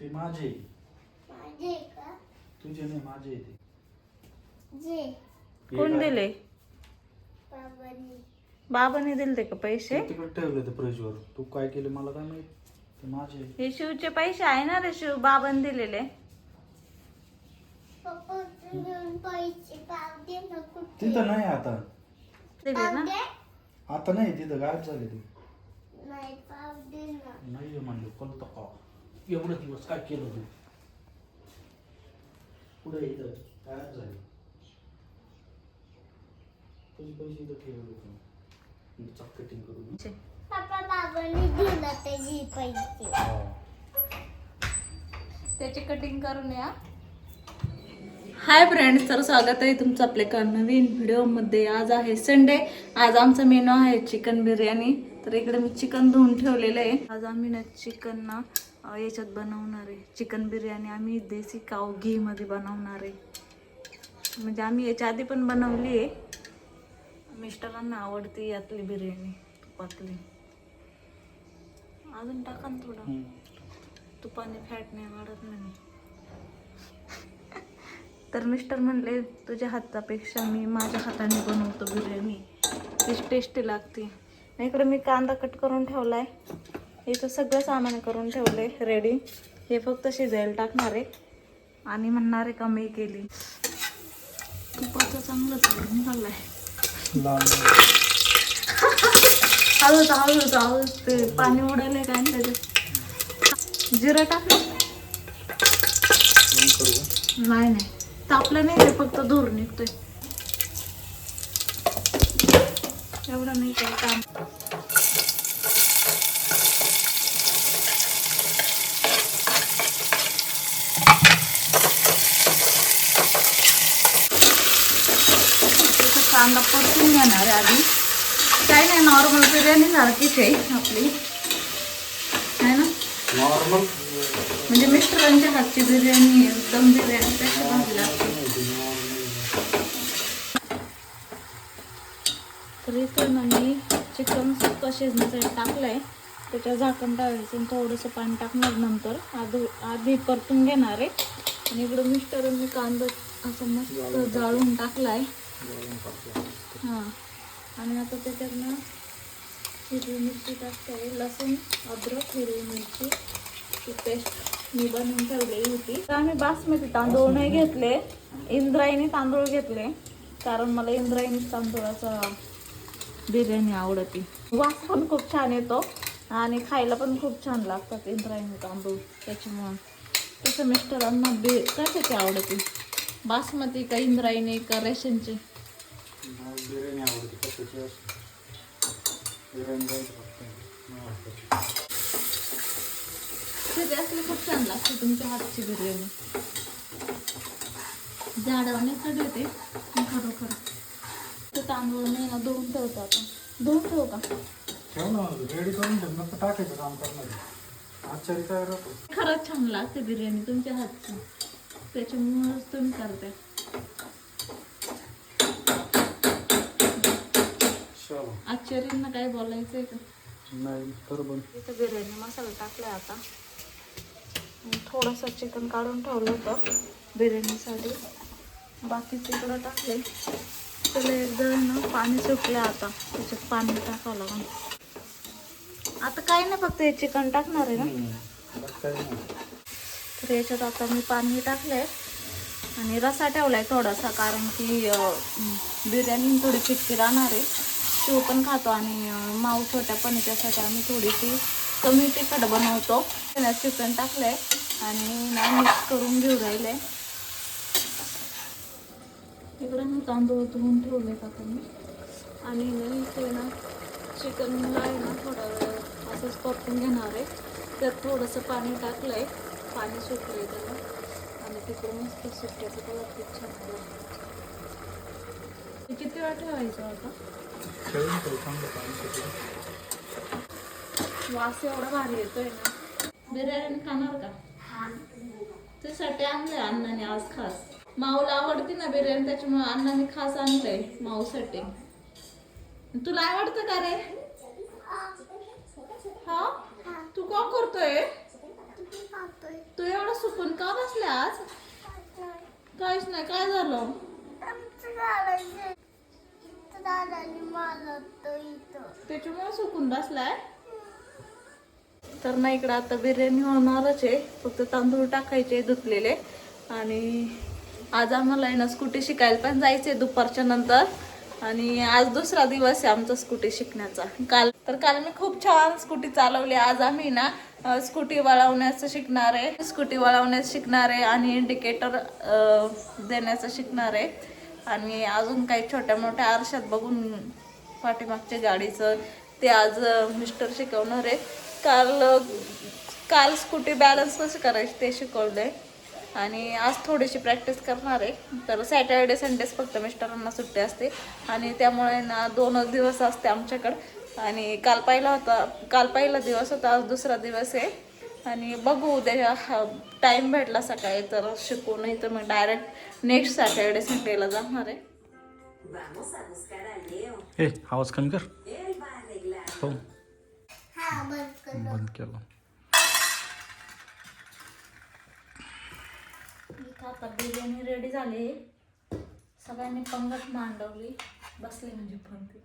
ते माझे माझे का? तुझे नाही माझे आहे ते. जे. हे कोण काय? दिले? बाबांनी. बाबाने दिले का पैसे? ते तिकडे ठेवले ते फ्रीजवर तू काय केलं मला काय माहीत? ते माझे आहे. हे शिवचे पैसे आहे ना रे शिव? बाबाने दिलेले. पप्पा पैसे ना कुठे? तिथं नाही आता. दिले ना? आता नाही तिथं गायब झाले ते. नाही पाव दे ना. नाही म्हणलं कोणतं का एवढे दिवस काय केलं तू? पुढे इथं झाले. तुझे पैसे इथं ठेवले होते. चक कटिंग करून. पप्पा बाबांनी दिलं त्याची पैसे. त्याची कटिंग करून या. हाय फ्रेंड्स तर स्वागत आहे तुमचं आपल्या एका नवीन व्हिडिओमध्ये आज आहे संडे आज आमचा मेनू आहे चिकन बिर्याणी तर इकडे मी चिकन धुवून ठेवलेलं आहे. आज आम्ही ना चिकन ना याच्यात बनवणार आहे. चिकन बिर्याणी आम्ही देसी काव घीमध्ये बनवणार आहे. म्हणजे आम्ही याच्या आधी पण बनवली आहे. मिस्टरांना आवडते यातली बिर्याणी तुपातली. अजून टाका ना थोडं. तुपाने फॅट नाही वाढत नाही तर मिस्टर म्हणले तुझ्या हातापेक्षा मी माझ्या हाताने बनवतो बिर्याणी तीच टेस्टी लागते. इकडे मी कांदा कट करून ठेवलाय. इथं सगळं सामान करून ठेवले रेडी हे फक्त शिजायला टाकणार आहे. आणि म्हणणार आहे का मी केली. तुपाचं चांगलंच निघालाय. हळूच हळूच हळूच ते पाणी उडाले काय त्याच्यात? जिरं टाकलं? नाही नाही. तापलं नाही ते फक्त धूर निघतोय. एवढं नाही काही काम इथं कांदा परतून घेणार आहे आधी. काही नाही नॉर्मल बिर्याणी सारखीच आहे आपली. आहे ना? नॉर्मल म्हणजे मिस्टरांच्या हातची बिर्याणी आहे, दम बिर्याणी भारी लागते तर मी चिकन सुक्का शिजण्यासाठी टाकलंय. त्याच्या झाकण टाकायचं थोडंसं पाणी टाकणार नंतर. आधी आधी परतून घेणार आहे. आणि इकडं मिस्टरांनी कांदा असं मस्त जाळून टाकलाय. हां. आणि आता त्याच्यात ना हिरवी मिरची टाकते. लसूण अद्रक हिरवी मिरची. ती पेस्ट मी बनवून ठेवलेली होती. तर आम्ही बासमती तांदूळ नाही घेतले. इंद्रायणी तांदूळ घेतले. कारण मला इंद्रायणी तांदूळाचा बिर्याणी आवडते. वास पण खूप छान येतो. आणि खायला पण खूप छान लागतात इंद्रायणी तांदूळ. त्याच्यामुळं तसं मिस्टरांना बे कशाची आवडते? बासमती का इंद्रायणी का रेशनची? बिर्याणी आवडते कशाची असते बिर्याणी जायचं फक्त नाही आवडत. ते असली खूप छान लागते तुमच्या हातची बिर्याणी. कडे येते पण खरोखर. ते तांदूळ मी ना धुवून ठेवतो आता. धुवून ठेवू का? ठेव ना रेडी करून ठेव. नका टाकायचं काम करणार. आचारी काय राहतो. खरंच छान लागते बिर्याणी तुमच्या हातची. त्याच्यामुळेच तुम्ही करते चलो. आचार्यांना काय बोलायचंय का? नाही बरोबर इथं बिर्याणी मसाला टाकलाय आता. आणि थोडंसं चिकन काढून ठेवलं होतं बिर्याणीसाठी. बाकी तिकडं टाकले त्याला एकदा ना पाणी सुटलं आता. त्याच्यात पाणी टाकावं लागून आता काय नाही फक्त हे चिकन टाकणार आहे ना? काय नाही. तर याच्यात आता मी पाणी टाकलंय आणि रसा ठेवलाय थोडासा कारण की बिर्याणी थोडी फिटकी राहणार आहे. शिव पण खातो आणि माऊ छोट्या पण त्यासाठी आम्ही थोडीशी कमी तिखट बनवतो. त्याला चिकन टाकलंय आणि ना मिक्स करून घेऊ राहिले. इकडे मी तांदूळ धुवून ठेवले आता मी. आणि ना इथे ना चिकनला आहे ना थोडा वेळ असंच परतून घेणार आहे. त्यात थोडंसं पाणी टाकलंय. पाणी सुटलंय त्याला. आणि तिकडे मस्त सुट्ट्याचं त्याला खूप छान किती वेळ ठेवायचं आता? सुटलं. वास एवढा भारी येतोय ना. बिर्याणी खाणार का? त्यासाठी आणलंय अण्णाने आज खास. माऊला आवडते ना बिर्याणी त्याच्यामुळे अण्णाने खास आणलंय माऊसाठी. तुला आवडतं का रे? हा. तू का करतोय? तू एवढं सुकून का बसला आज? काहीच नाही काय झालं? त्याच्यामुळे सुकून बसलाय? तर ना इकडं आता बिर्याणी होणारच आहे. फक्त तांदूळ टाकायचे धुतलेले. आणि आज आम्हाला आहे ना स्कूटी शिकायला पण जायचे दुपारच्या नंतर. आणि आज दुसरा दिवस आहे आमचा स्कूटी शिकण्याचा. काल तर काल मी खूप छान स्कूटी चालवली. आज आम्ही ना स्कूटी वळवण्याचं शिकणार आहे. स्कूटी वळवण्याचं शिकणार आहे आणि इंडिकेटर देण्याचं शिकणार आहे. आणि अजून काही छोट्या मोठ्या आरशात बघून पाठीमागच्या गाडीचं ते आज मिस्टर शिकवणार आहे. काल काल स्कूटी बॅलन्स कसं करायचं ते शिकवलंय. आणि आज थोडीशी प्रॅक्टिस करणार आहे. तर सॅटर्डे संडेच फक्त मिस्टरांना सुट्टी असते. आणि त्यामुळे ना दोनच दिवस असते आमच्याकडं. आणि काल पहिला होता काल पहिला दिवस होता आज दुसरा दिवस आहे. आणि बघू उद्या टाईम भेटला सकाळी तर शिकू नाही तर मग डायरेक्ट नेक्स्ट सॅटर्डे संडेला जाणार आहे. आवाज कमी कर. हो. हा बंद कर. बंद केलं. आता बिर्याणी रेडी झाली. सगळ्यांनी पंगत मांडवली. बसले म्हणजे पंक्ती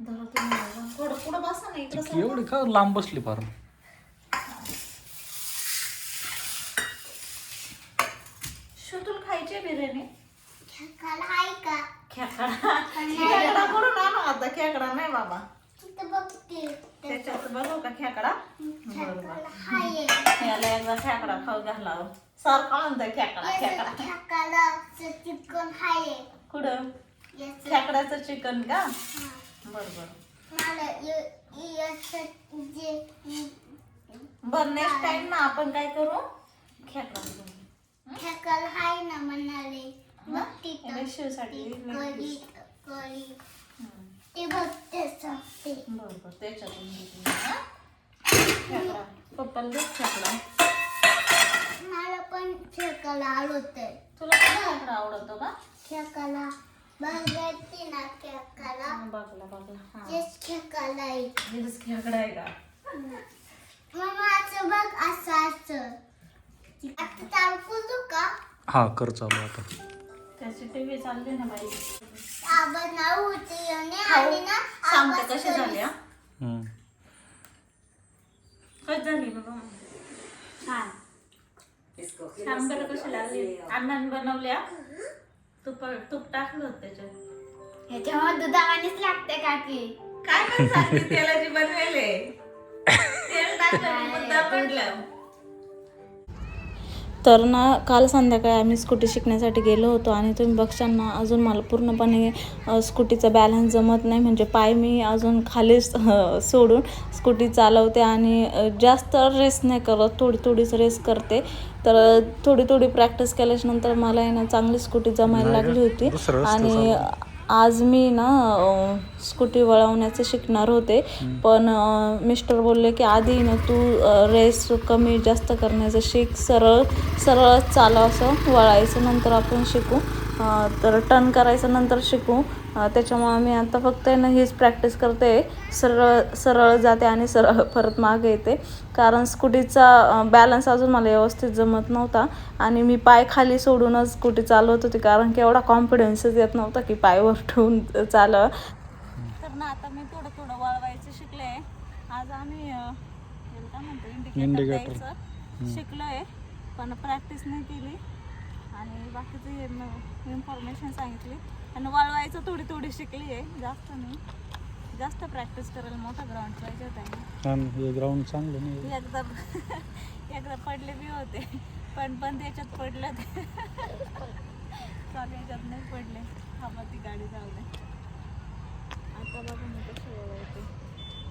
धरा तुम्ही बघा. थोडं पुढं बसा ना इकडं सरका. एवढी का लांब बसली फार? शुतूल खायची बिर्याणी? आहे का? खेकडा? खेकडा. आणू आता? खेकडा नाही बाबा. तिथं बघते त्याच्यात बघू का खेकडा? बरोबर. याला एकदा खेकडा खाऊ घाला सारखा म्हणतोय खेकडा खेकडा. खेकाला चिकन हाय कुठं? याचं. खेकड्याचं चिकन का? हा. बर नेक्स्ट टाइम ना आपण काय करू? खेकडा करू. खेकाला हाय ना म्हणाले. बघ तिथं शिवसाठी. ते बघ त्याचं ते बरोबर त्याच्यातून? खेकडा. पप्पाला दे खेकडा. मला पण खेकाला आवडतंय. तुला खेकडा आवडतो का? खेकाला बघते बघला बघला हा. खेकडा आहे का? मग असं बघ असं असं आता चालू करू का हा कर चालू आता. त्याची टीव्ही चालली ना बाई. सांगते कशी झाली हा हम्म. कशी झाली बाबा? छान छान बरं कशी लागली? अण्णाने बनवल्या? तूप तूप टाकलं होतं त्याच्यात. ह्याच्यामध्ये दुधावानीच लागते काकी काय पण सांगते तेलाची बनवेले तेल टाकलं मुद्दा पडलं. तर ना काल संध्याकाळी आम्ही स्कूटी शिकण्यासाठी गेलो होतो आणि तुम्ही बघशाल ना अजून मला पूर्णपणे स्कूटीचा बॅलन्स जमत नाही. म्हणजे पाय मी अजून खालीच अ, सोडून स्कूटी चालवते आणि जास्त रेस नाही करत थोडी थोडीच रेस करते. तर थोडी थोडी प्रॅक्टिस केल्याच्यानंतर मला आहे ना चांगली स्कूटी जमायला लागली होती. आणि आज मी ना स्कूटी वळवण्याचं शिकणार होते. पण मिस्टर बोलले की आधी ना तू रेस कमी जास्त करण्याचं शिक सरळ सरळ चालव असं वळायचं नंतर आपण शिकू. तर टर्न करायचं नंतर शिकू. त्याच्यामुळे मी आता फक्त आहे ना हीच प्रॅक्टिस करते. सरळ सरळ जाते आणि सरळ परत मागे येते. कारण स्कूटीचा बॅलन्स अजून मला व्यवस्थित जमत नव्हता. आणि मी पाय खाली सोडूनच स्कूटी चालवत होती. कारण की एवढा कॉन्फिडन्सच येत नव्हता की पायवर ठेवून चालव. तर ना आता मी थोडं थोडं वळवायचं शिकले. आज आम्ही काय म्हणतो इंडिकेटर शिकलोय पण प्रॅक्टिस नाही केली. आणि बाकीची इन्फॉर्मेशन सांगितली. आणि वळवायचं थोडी थोडी शिकली आहे जास्त नाही. जास्त प्रॅक्टिस करायला मोठा ग्राउंड पाहिजे होता हे ग्राउंड चांगलं नाही. एकदा एकदा पडले बी होते पण पण त्याच्यात पडलं ते. चालू याच्यात नाही पडले. थांबा ती गाडी जाऊ दे. आता बघा मी कशी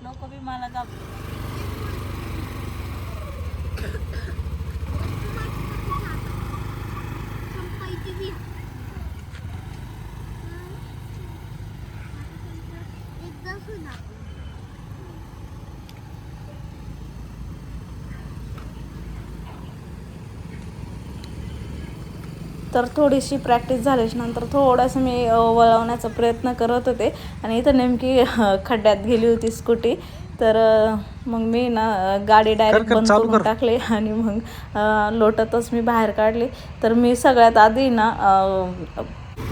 लोक बी मला का एकदम सुना तर थोडीशी प्रॅक्टिस झाल्याच्यानंतर थोडंसं मी वळवण्याचा प्रयत्न करत होते. आणि इथं नेमकी खड्ड्यात गेली होती स्कूटी तर मग मी ना गाडी डायरेक्ट बंद करून कर. टाकली. आणि मग लोटतच मी बाहेर काढली. तर मी सगळ्यात आधी ना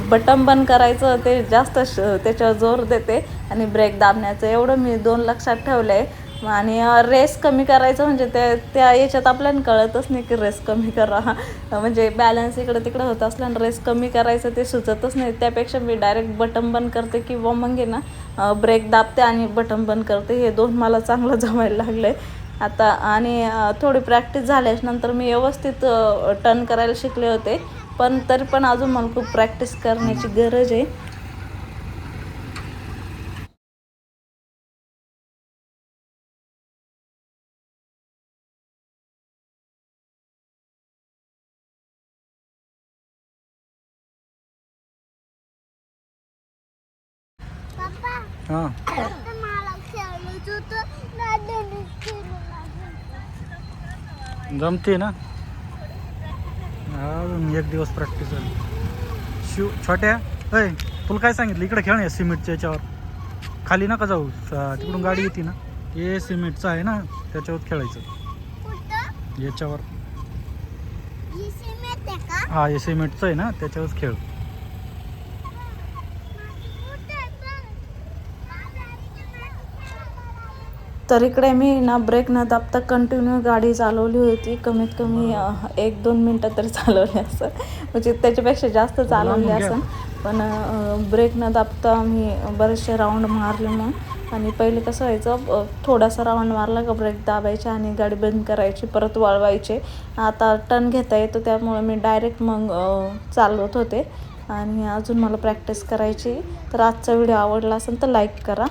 बटन बंद करायचं ते जास्त श- त्याच्यावर जोर देते आणि ब्रेक दाबण्याचं. एवढं मी दोन लक्षात ठेवलं आहे आणि रेस कमी करायचं म्हणजे ते त्या याच्यात आपल्याला कळतच नाही की रेस कमी करा. म्हणजे बॅलन्स इकडं तिकडं होत असल्यानं रेस कमी करायचं ते सुचतच नाही. त्यापेक्षा मी डायरेक्ट बटन बंद करते किंवा मग आहे ना ब्रेक दाबते आणि बटन बंद करते. हे दोन मला चांगलं जमायला लागलं आहे आता आणि थोडी प्रॅक्टिस झाल्याच नंतर मी व्यवस्थित टर्न करायला शिकले होते. पण तरी पण अजून मला खूप प्रॅक्टिस करण्याची गरज आहे. हां. जमते ना? अजून एक दिवस प्रॅक्टिस झाली. शिव छोट्या अय तुला काय सांगितलं? इकडे खेळ ना सिमेंटच्या याच्यावर. खाली नका जाऊ तिकडून गाडी येते ना. हे सिमेंटचं आहे ना त्याच्यावर खेळायचं. याच्यावर. ही हा हे सिमेंटचं आहे ना त्याच्यावरच खेळ कुठं आहे पण? तर इकडे मी ना ब्रेक न दाबता कंटिन्यू गाडी चालवली होती. कमीत कमी एक दोन मिनटं तरी चालवली असं. म्हणजे त्याच्यापेक्षा जास्त चालवली. असं. पण ब्रेक न दाबता मी बरेचसे राऊंड मारले मग. आणि पहिले कसं व्हायचं थोडासा राऊंड मारला का ब्रेक दाबायचे आणि गाडी बंद करायची परत वळवायचे. आता टर्न घेता येतो त्यामुळे मी डायरेक्ट मग चालवत होते. आणि अजून मला प्रॅक्टिस करायची. तर आजचा व्हिडिओ आवडला असेल तर लाईक करा.